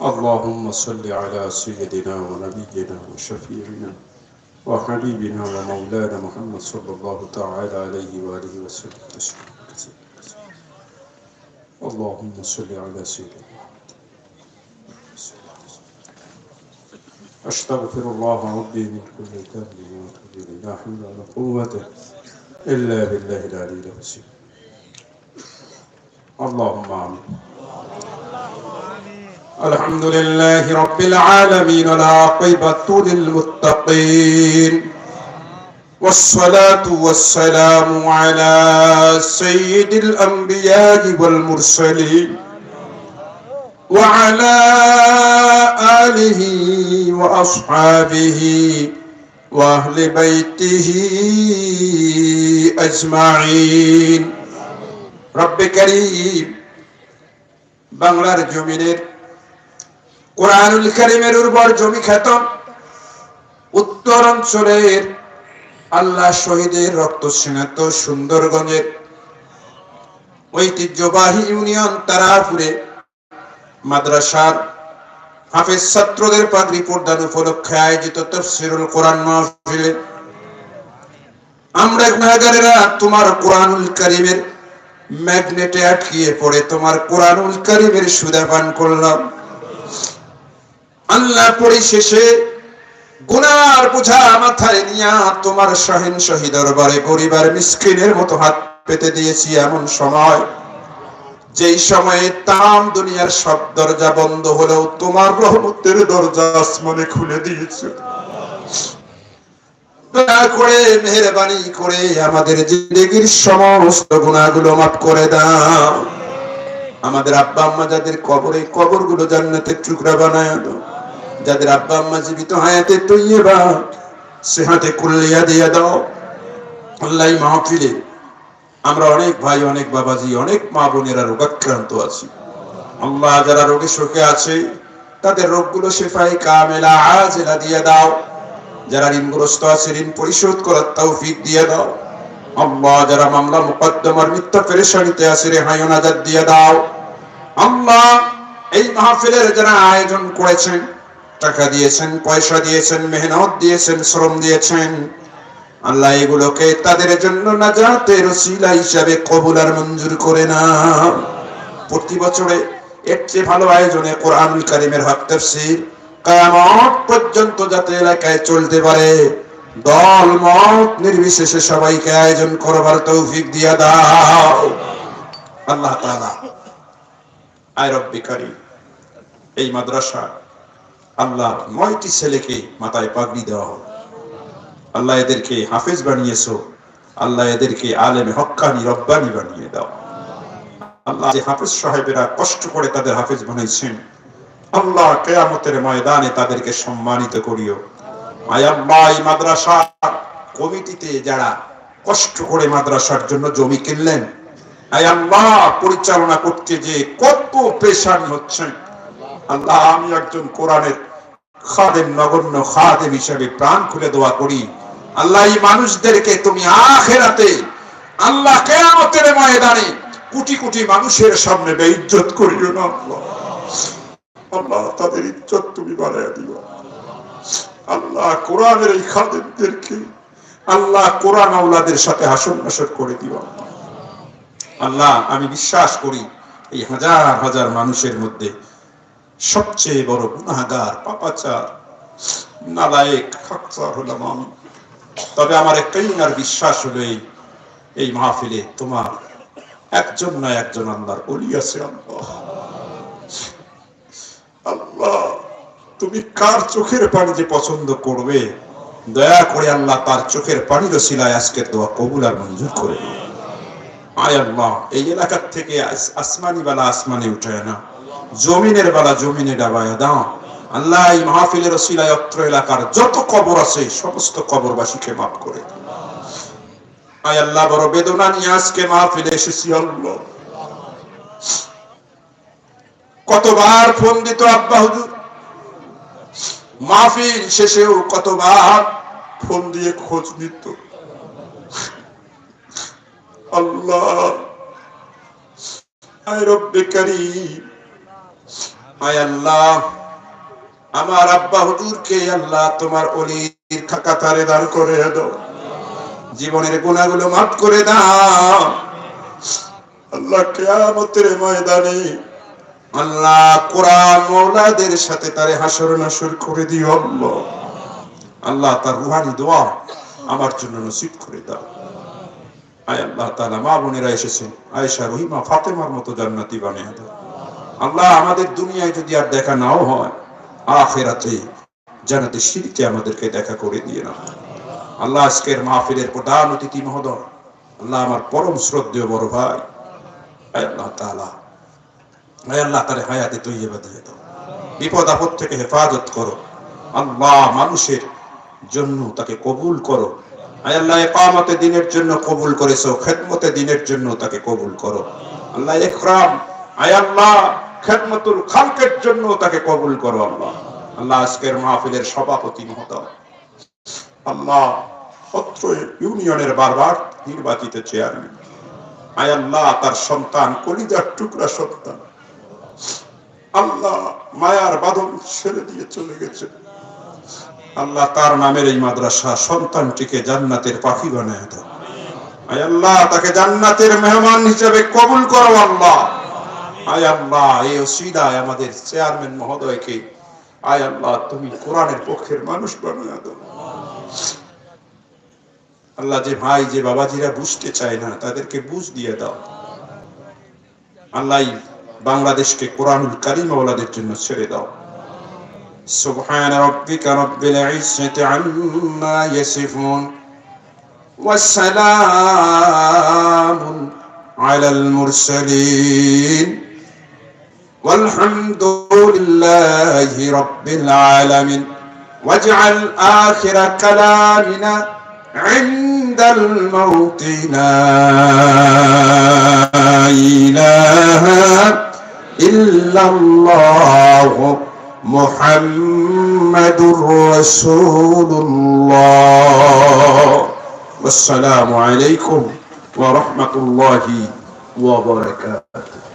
اللهم صل على سيدنا ونبينا وشفيعنا وحبيبنا ومولانا محمد صلى الله تعالى عليه وآله وسلم تسليما كثيرا. اللهم صل على سيدنا أستغفر الله ربي من كل ذنب وأتوب إليه. لا حول ولا قوة إلا بالله العلي العظيم. اللهم آمين. الحمد لله رب العالمين والعاقبة للمتقين. والصلاة والسلام على سيد الأنبياء والمرسلين وعلى آله وأصحابه وأهل بيته أجمعين. রব্বে করিম, বাংলার জমিনের কোরআনুল করিমের উর্বর জমি খ্যাত উত্তর অঞ্চলের আল্লাহ শহীদের রক্ত সিনাত সুন্দরগঞ্জের ঐতিহ্যবাহী ইউনিয়ন তারাপুরে মাদ্রাসার হাফেজ ছাত্রদের পাগরি প্রদান উপলক্ষে আয়োজিত তফসিরুল কোরআন মাহফিলে। আমরা তোমার কোরআনুল করিমের ম্যাগনেটে আটকিয়ে পড়ে তোমার কোরআনুল করিমের সুদা পান করলাম। আল্লাহ পরিশেষে গুনার বোঝা মাথায় নিয়া তোমার শাহিন শহীদ দরবারে গরিবার মিসকিনের মতো হাত পেতে দিয়েছি এমন সময়। যেই সময়ে তাম দুনিয়ার সব দরজা বন্ধ হলেও তোমার রহমতের দরজা আসমানে খুলে দিয়েছে। দয়া করে, মেহরবানি করে আমাদের জিন্দগির সমস্ত গুণাগুলো মাফ করে দাও। আমাদের আব্বা আম্মা যাদের কবরে কবরগুলো জান্নাতের টুকরা বানায় দাও যাদের আব্বা আম্মা জীবিত হায়াতে তৈবা সে হাতে কুল্লিয়া দিয়ে দাও। আল্লাহ মাহফিলে আমরা অনেক ভাই, অনেক বাবাজি, অনেক মা বোনেরা রোগাক্রান্ত আছি। আল্লাহ যারা রোগে শোকে আছে, তাদের রোগগুলো শেফাই কামেলা, আজেলা দিয়ে দাও। যারা ঋণগ্রস্ত আছে, ঋণ পরিশোধ করার তৌফিক দিয়ে দাও। আল্লাহ, যারা মামলা মুকদ্দমার মিথ্যা পেরেশানিতে আছে রেহাই নাজাত দিয়ে দাও। আল্লাহ, এই মাহফিলের যারা আয়োজন করেছেন, টাকা দিয়েছেন, পয়সা দিয়েছেন, মেহনত দিয়েছেন, শ্রম দিয়েছেন, আল্লাহ, এগুলোকে তাদের জন্য নাজাতের ওসিলা হিসাবে কবুল আর মঞ্জুর করে না প্রতি বছরে এর চেয়ে ভালো আয়োজনে কোরআনুল কারিমের হক তাফসীর কিয়ামত পর্যন্ত যাতে এলাকায় চলতে পারে। দল, মত নির্বিশেষে সবাইকে আয়োজন করবার তৌফিক দিয়া দাও। আল্লাহ তাআলা এই মাদ্রাসা আল্লাহ নয়টি ছেলেকে মাথায় পাগড়ি দেওয়া হোক। আল্লাহ এদেরকে হাফেজ বানিয়েছো। আল্লাহ এদেরকে আলেমে হক্কানি রব্বানি বানিয়ে দাও। আল্লাহ যে হাফেজ সাহেবেরা কষ্ট করে তাদের হাফেজ বানাইছেন আল্লাহ কেয়ামতের ময়দানে তাদেরকে সম্মানিত করিও। মাদ্রাসা কমিটিতে যারা কষ্ট করে মাদ্রাসার জন্য জমি কিনলেন পরিচালনা করতে যে কত পেশানি হচ্ছেন আল্লাহ, আমি একজন কোরআনের খাদেম, নগণ্য খাদেম হিসেবে প্রাণ খুলে দোয়া করি। আল্লাহ, এই মানুষদেরকে তুমি আখেরাতে আল্লাহ কেয়ামতের ময়দানে কোটি কোটি মানুষের সামনে বেইজ্জত করিও না আল্লাহ তাদের ইজ্জত তুমি বাড়াইয়া দিও। আল্লাহ কোরআনের এই খাদেমদেরকে, আল্লাহ কোরআন আওলাদের সাথে হাসন নাসর করে দিও। আল্লাহ, আমি বিশ্বাস করি এই হাজার হাজার মানুষের মধ্যে সবচেয়ে বড় গুনাহগার, পাপাচার, নালায়েক, খাকসার হলাম আমি তবে আমার একটাই আর বিশ্বাস হলো এই এই মাহফিলে তোমার একজন না একজন আল্লাহর অলি আছে আল্লাহ। তুমি কার চোখের পানি যে পছন্দ করবে? দয়া করে আল্লাহ তার চোখের পানির শিলায় আজকের দোয়া কবুল আর মঞ্জুর করে এই এলাকার থেকে আসমানি বেলা না। জমিনের বেলা জমিনে ডাবায় দাও। আল্লাহ এই মাহফিলের শিলায় অত্র এলাকার যত কবর আছে, সমস্ত কবরবাসীকে মাফ করে আয় আল্লাহ, বড় বেদনা নিয়ে আজকে মাহফিলে এসেছি কতবার ফোন দিত আব্বা হুজুর মাহফিল শেষেও কতবার ফোন দিয়ে খোঁজ নিত। আল্লাহ আমার আব্বা হুজুরকে আল্লাহ তোমার অলির কাতারে দান করে জীবনের গুণাগুলো মাফ করে দাও। আল্লাহ কিয়ামতের ময়দানে আল্লাহ কোরআন মৌলাদের সাথে তারে হাসর নাসর করে দিও আল্লাহ। আল্লাহ তার রুহানি দোয়া আমার জন্য নসিব করে দাও। আয় আল্লাহ তাআলা, মা বোনেরা এসেছেন আয়েশা, রহিমা, ফাতেমার মতো জান্নাতি বানিয়ে দাও। আল্লাহ আমাদের দুনিয়ায় যদি আর দেখা নাও হয়, আখেরাতে জানাতে শিরকে আমাদেরকে দেখা করে দিয়ে না আল্লাহ আজকের মাহফিলের প্রধান অতিথি মহোদয়, আল্লাহ আমার পরম শ্রদ্ধেয় বড় ভাই আল্লাহ তাআলা আয় আল্লাহ, তারে হায়াতে তৈবা দিয়ে দাও বিপদ আপদ থেকে হেফাজত করো। আল্লাহ মানুষের জন্য তাকে কবুল করো। আল্লাহ, একামতে দিনের জন্য কবুল করেছ, খেদমতে দিনের জন্য তাকে কবুল করো। আল্লাহ একরাম আয় আল্লাহ, খেদমতুল খালকের জন্য তাকে কবুল করো, আল্লাহ। আল্লাহ, আজকের মাহফিলের সভাপতি মহোদয়। আল্লাহ অত্র ইউনিয়নের বারবার নির্বাচিত চেয়ারম্যান আয় আল্লাহ, তার সন্তান কলিজার টুকরা সন্তান। আল্লাহ মায়ার বাদল ছেড়ে দিয়ে চলে গেছে। আল্লাহ তার নামের এই মাদ্রাসা সন্তানটিকে জান্নাতের পাখি বানায় দাও। আয় আল্লাহ, তাকে জান্নাতের মেহমান হিসেবে কবুল করো আল্লাহ। আয় আল্লাহ, এই ওসিদায় আমাদের চেয়ারম্যান মহোদয়কে আয় আল্লাহ, তুমি কোরআনের পক্ষের মানুষ বানায় দাও। আল্লাহ, যে ভাই, যে বাবাজিরা বুঝতে চায় না, তাদেরকে বুঝ দিয়ে দাও। আল্লাহ বাংলাদেশকে কোরআনুল কারিম ওলাদের জন্য ছেড়ে দাও سبحان ربك رب العزة عما يصفون والسلام على المرسلين والحمد لله رب العالمين واجعل آخر كلامنا عند الموت لا إله إلا الله محمد رسول الله. والسلام عليكم ورحمة الله وبركاته.